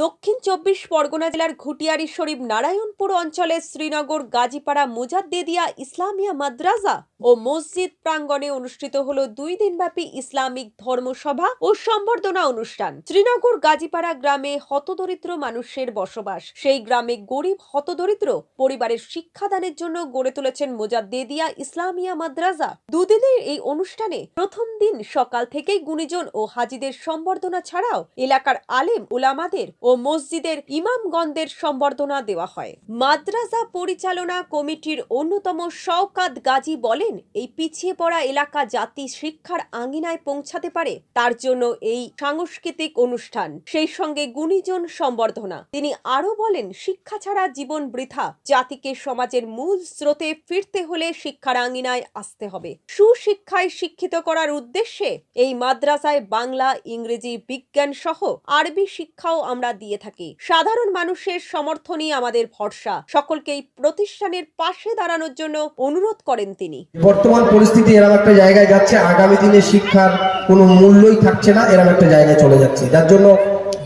দক্ষিণ চব্বিশ পরগনা জেলার ঘুটিয়ারি শরীফ নারায়ণপুর অঞ্চলের শ্রীনগর, গাজীপাড়া, মুজাদ্দেদিয়া, ইসলামিয়া মাদ্রাসা ও মসজিদ প্রাঙ্গণে অনুষ্ঠিত হল দুই দিনব্যাপী ইসলামিক ধর্মসভা ও সম্বর্ধনা অনুষ্ঠান। শ্রীনগর, গাজীপাড়া গ্রামে হতদরিদ্র মানুষের বসবাস। সেই গ্রামে গরিব, হতদরিদ্র পরিবারের শিক্ষাদানের জন্য গড়ে তুলেছেন মোজাদ্দেদিয়া ইসলামিয়া মাদ্রাসা। দুদিনের এই অনুষ্ঠানে প্রথম দিন সকাল থেকেই গুণীজন ও হাজিদের সম্বর্ধনা ছাড়াও এলাকার আলেম উলামাদের ও মসজিদের ইমামগণদের সম্বর্ধনা দেওয়া হয়। মাদ্রাসা পরিচালনা কমিটির অন্যতম শওকাত গাজী বলেন, এই পিছিয়ে পড়া এলাকা জাতি শিক্ষার আঙ্গিনায় পৌঁছাতে পারে, তার জন্য এই সাংস্কৃতিক অনুষ্ঠান। সেই সঙ্গে গুণীজন সম্বর্ধনা। তিনি আরও বলেন, শিক্ষা ছাড়া জীবন বৃথা। জাতিকে সমাজের মূল স্রোতে ফিরতে হলে শিক্ষার আঙিনায় আসতে হবে। সুশিক্ষায় শিক্ষিত করার উদ্দেশ্যে এই মাদ্রাসায় বাংলা, ইংরেজি, বিজ্ঞান সহ আরবি শিক্ষাও আমরা দিয়ে থাকি। সাধারণ মানুষের সমর্থনই আমাদের ভরসা। সকলকে এই প্রতিষ্ঠানের পাশে দাঁড়ানোর জন্য অনুরোধ করেন তিনি। বর্তমান পরিস্থিতি এরকম একটা জায়গায় যাচ্ছে, আগামী দিনে শিক্ষার কোনো মূল্যই থাকছে না এরকম একটা জায়গায় চলে যাচ্ছে। যার জন্য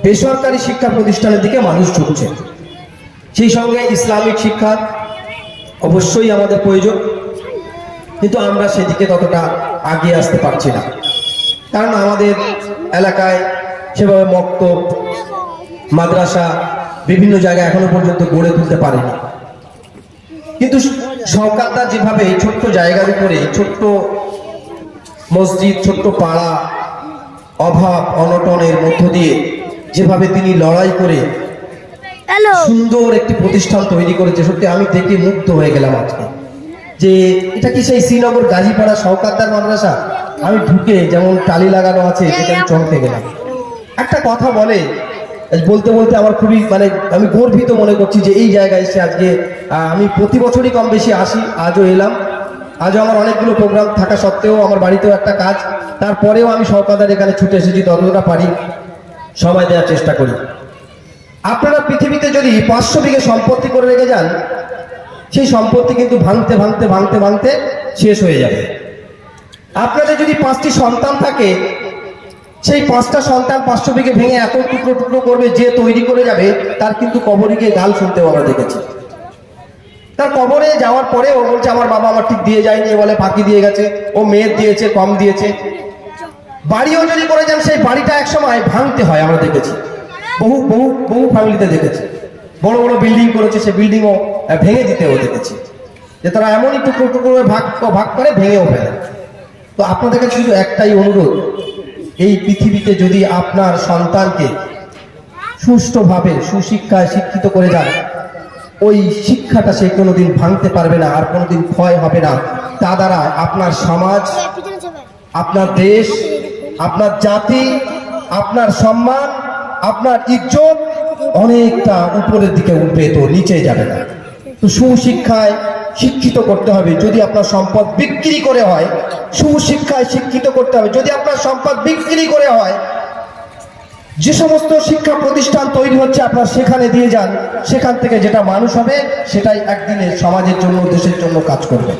বেসরকারি শিক্ষা প্রতিষ্ঠানের দিকে মানুষ ঝুঁকছে। সেই সঙ্গে ইসলামিক শিক্ষা অবশ্যই আমাদের প্রয়োজন, কিন্তু আমরা সেদিকে ততটা আগিয়ে আসতে পারছি না। কারণ আমাদের এলাকায় সেভাবে মক্তব মাদ্রাসা বিভিন্ন জায়গায় এখনও পর্যন্ত গড়ে তুলতে পারেনি। কিন্তু সরকারটা যেভাবে এই ছোট্ট জায়গার উপরে ছোট্ট মসজিদ ছোট্ট পাড়া অভাব অনটনের মধ্য দিয়ে যেভাবে তিনি লড়াই করে সুন্দর একটি প্রতিষ্ঠান তৈরি করেছে সত্যি আমি দেখে মুগ্ধ হয়ে গেলাম আজকে। যে এটা কি সেই শ্রীনগর গাজীপাড়া সরকারদার মাদ্রাসা? আমি ঢুকে যেমন টালি লাগানো আছে সেটা আমি চমকে গেলাম। একটা কথা বলে বলতে বলতে আমার খুবই মানে আমি গর্বিত মনে করছি যে এই জায়গায় এসে আজকে আমি প্রতি বছরই কম বেশি আসি, আজও এলাম। আজও আমার অনেকগুলো প্রোগ্রাম থাকা সত্ত্বেও আমার বাড়িতেও একটা কাজ। তারপরেও আমি সরকারদার এখানে ছুটে এসেছি, ততটা পারি। সময় দেওয়ার চেষ্টা করি। আপনারা পৃথিবীতে যদি পাঁচশো বিঘে সম্পত্তি করে রেখে যান, সেই সম্পত্তি কিন্তু ভাঙতে ভাঙতে ভাঙতে ভাঙতে শেষ হয়ে যাবে। আপনাদের যদি পাঁচটি সন্তান থাকে সেই পাঁচটা সন্তান পাঁচশো বিঘে ভেঙে এত টুকরো টুকরো করবে, যে তৈরি করে যাবে, তার কিন্তু কবরে গিয়ে গাল শুনতেও আমরা দেখেছি। তার কবরে যাওয়ার পরে ও বলছে, আমার বাবা আমার ঠিক দিয়ে যায়নি। বলে, ফাঁকি দিয়ে গেছে। ও মেয়ের দিয়েছে, কম দিয়েছে। বাড়িও যদি করে যান, সেই বাড়িটা একসময় ভাঙতে হয়, আমরা দেখেছি। বহু বহু বহু ফ্যামিলিতে দেখেছি। বড় বড় বিল্ডিং করেছে, সে বিল্ডিংও ভেঙে দিতেও দেখেছি। যে তারা এমনই টুকরো টুকরো ভাগ ভাগ করে ভেঙেও ফেলে। তো আপনাদের কাছে শুধু একটাই অনুরোধ এই পৃথিবীতে যদি আপনার সন্তানকে সুষ্ঠুভাবে সুশিক্ষায় শিক্ষিত করে যান ওই শিক্ষাটা সে কোনোদিন ভাঙতে পারবে না আর কোনোদিন ক্ষয় হবে না। তা দ্বারা আপনার সমাজ, আপনার দেশ, আপনার জাতি, আপনার সম্মান, আপনার ইজ্জত অনেকটা উপরের দিকে উঠবে তো নিচে যাবে না। তো সুশিক্ষায় শিক্ষিত করতে হবে। যদি আপনার সম্পদ বিক্রি করে হয় সুশিক্ষায় শিক্ষিত করতে হবে। যদি আপনার সম্পদ বিক্রি করে হয়, যে সমস্ত শিক্ষা প্রতিষ্ঠান তৈরি হচ্ছে, আপনার সেখানে দিয়ে যান। সেখান থেকে যেটা মানুষ হবে, সেটাই একদিনে সমাজের জন্য, দেশের জন্য কাজ করবে।